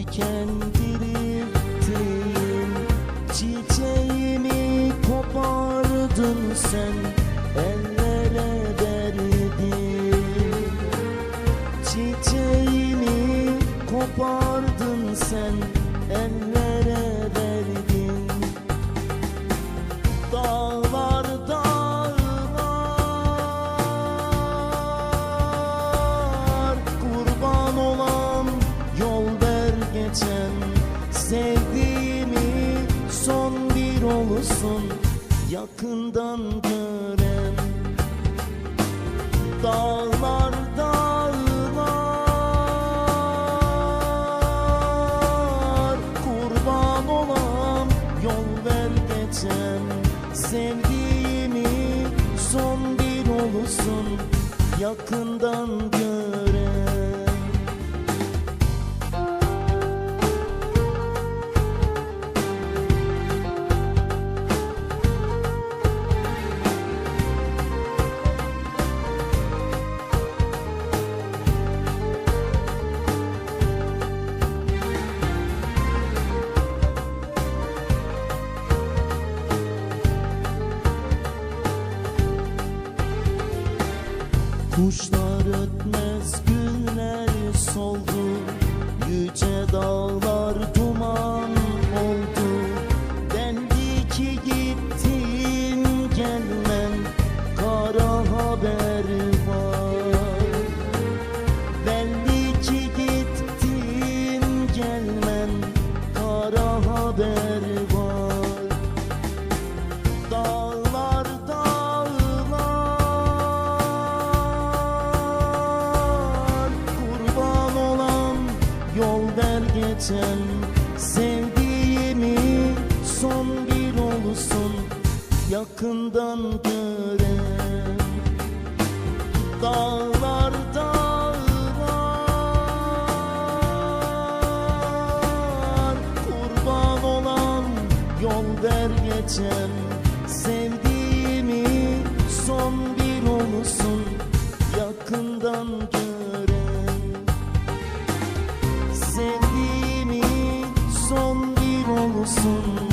solarken dirilttin Çiçeğimi kopardın sen ellere verdin. Çiçeğimi kopardın sen ellere Sevdiğimi son bir olsun Yakından gören. Dağlar dağlar Kurban olan yol ver geçen. Sevdiğimi son bir olsun Yakından gören Kuşlar ötmez güller soldu. Yüce dağlar duman oldu. Dendi ki gittin gelmem. Kara haber var. Belli ki gittin gelmem. Kara haber geçen Sevdiğimi son bir olsun Yakından gören Dağlar dağlar Kurban olan yol ver geçen Sevdiğimi son bir olsun Sevdiğimi son bir olsun